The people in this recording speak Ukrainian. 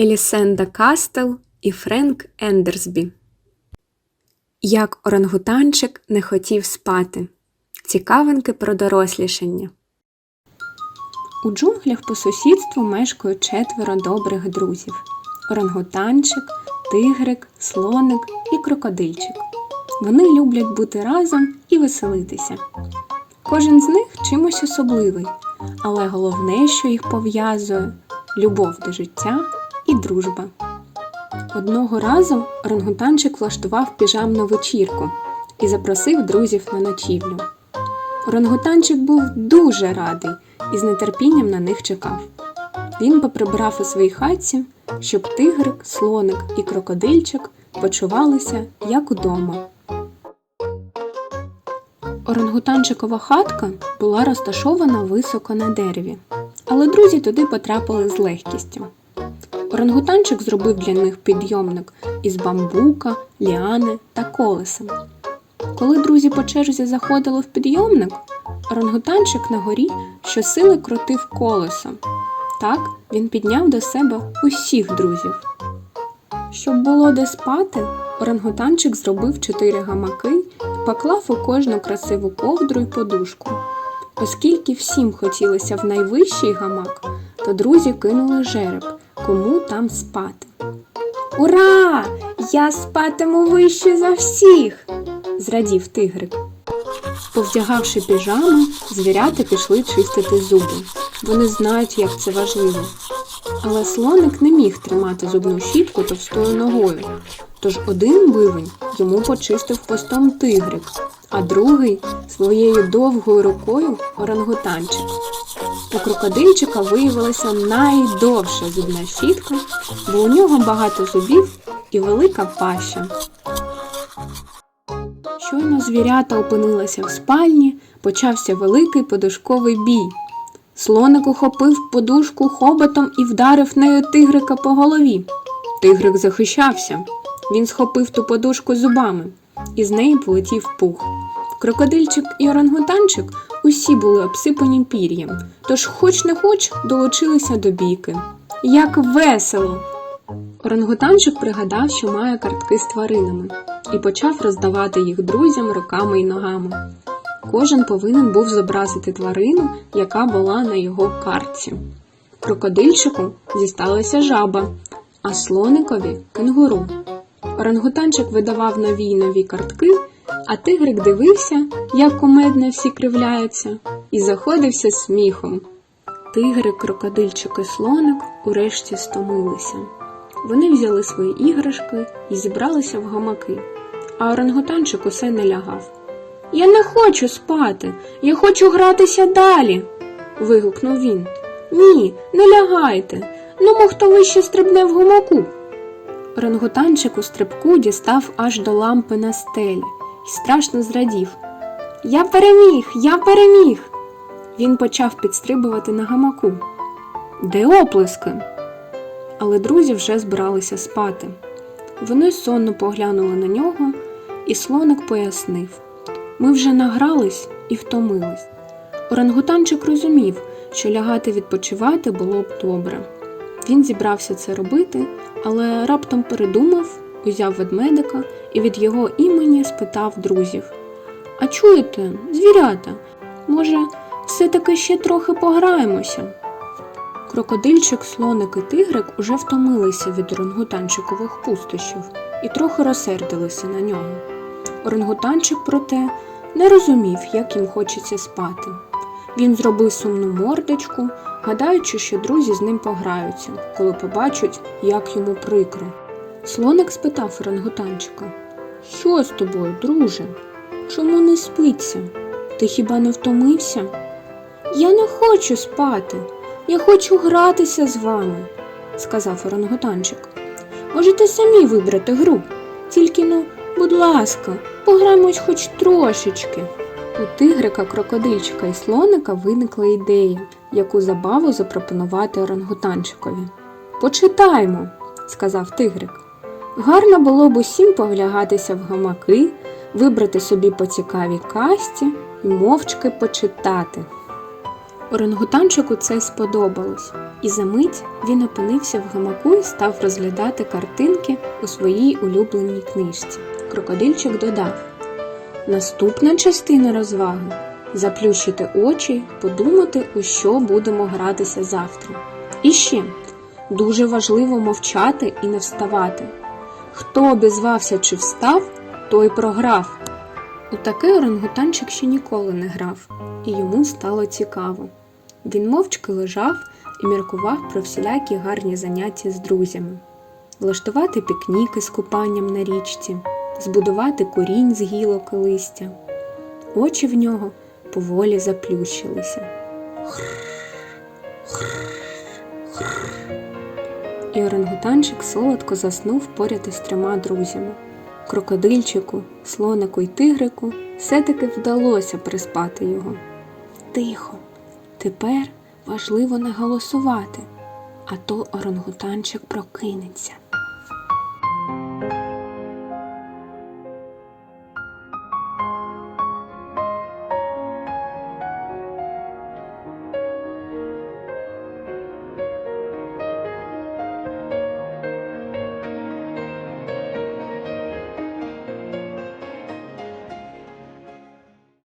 Елісенда Кастел і Френк Ендерсбі. Як орангутанчик не хотів спати. Цікавинки про дорослішання. У джунглях по сусідству мешкають четверо добрих друзів: орангутанчик, тигрик, слоник і крокодильчик. Вони люблять бути разом і веселитися. Кожен з них чимось особливий, але головне, що їх пов'язує любов до життя і дружба. Одного разу орангутанчик влаштував піжамну вечірку і запросив друзів на ночівлю. Орангутанчик був дуже радий і з нетерпінням на них чекав. Він поприбирав у своїй хатці, щоб тигрик, слоник і крокодильчик почувалися як удома. Орангутанчикова хатка була розташована високо на дереві, але друзі туди потрапили з легкістю. Орангутанчик зробив для них підйомник із бамбука, ліани та колеса. Коли друзі по черзі заходили в підйомник, орангутанчик на горі щосили крутив колесо. Так він підняв до себе усіх друзів. Щоб було де спати, орангутанчик зробив чотири гамаки і поклав у кожну красиву ковдру й подушку. Оскільки всім хотілося в найвищий гамак, то друзі кинули жереб, кому там спати. Ура! Я спатиму вище за всіх! зрадів тигрик. Повдягавши піжами, звірята пішли чистити зуби. Вони знають, як це важливо. Але слоник не міг тримати зубну щітку товстою ногою. Тож один бивень йому почистив хвостом тигрик, а другий своєю довгою рукою орангутанчик. У крокодильчика виявилася найдовша зубна щітка, бо у нього багато зубів і велика паща. Щойно звірята опинилися в спальні, почався великий подушковий бій. Слоник ухопив подушку хоботом і вдарив нею тигрика по голові. Тигрик захищався. Він схопив ту подушку зубами, і з неї полетів пух. Крокодильчик і орангутанчик усі були обсипані пір'ям, тож, хоч не хоч, долучилися до бійки. Як весело! Орангутанчик пригадав, що має картки з тваринами, і почав роздавати їх друзям руками й ногами. Кожен повинен був зобразити тварину, яка була на його картці. Крокодильчику дісталася жаба, а слоникові кенгуру. Орангутанчик видавав нові й нові картки, а тигрик дивився, як кумедно всі кривляються, і заходився сміхом. Тигрик, крокодильчик і слоник урешті стомилися. Вони взяли свої іграшки і зібралися в гамаки, а орангутанчик усе не лягав. Я не хочу спати, я хочу гратися далі. вигукнув він. Ні, не лягайте. Ну, мо хто вище стрибне в гамаку. Орангутанчик у стрибку дістав аж до лампи на стелі і страшно зрадів. Я переміг, я переміг. Він почав підстрибувати на гамаку. Де оплески? Але друзі вже збиралися спати. Вони сонно поглянули на нього, і слоник пояснив ми вже награлись і втомились. Орангутанчик розумів, що лягати відпочивати було б добре. Він зібрався це робити, але раптом передумав, узяв ведмедика і від його імені спитав друзів А чуєте, звірята, може, все-таки ще трохи пограємося? Крокодильчик, слоник і тигрик уже втомилися від орангутанчикових пустощів і трохи розсердилися на нього. Орангутанчик, проте, не розумів, як їм хочеться спати. Він зробив сумну мордочку, гадаючи, що друзі з ним пограються, коли побачать, як йому прикро. Слоник спитав орангутанчика Що з тобою, друже? Чому не спиться? Ти хіба не втомився? Я не хочу спати. Я хочу гратися з вами, сказав орангутанчик. Можете самі вибрати гру. Тільки ну, будь ласка, пограємось хоч трошечки. У тигрика, крокодильчика і слоника виникла ідея, яку забаву запропонувати орангутанчикові. Почитаймо, сказав тигрик. Гарно було б усім повлягатися в гамаки, вибрати собі по цікавій касті і мовчки почитати. Орангутанчику це сподобалось, і за мить він опинився в гамаку і став розглядати картинки у своїй улюбленій книжці. Крокодильчик додав: Наступна частина розваги заплющити очі, подумати, у що будемо гратися завтра. І ще дуже важливо мовчати і не вставати. Хто обізвався чи встав, той програв. У таке орангутанчик ще ніколи не грав, і йому стало цікаво. Він мовчки лежав і міркував про всілякі гарні заняття з друзями, влаштувати пікніки з купанням на річці, збудувати курінь з гілок і листя. Очі в нього поволі заплющилися. І орангутанчик солодко заснув поряд із трьома друзями. Крокодильчику, слонику й тигрику все-таки вдалося приспати його. Тихо, тепер важливо не голосувати, а то орангутанчик прокинеться.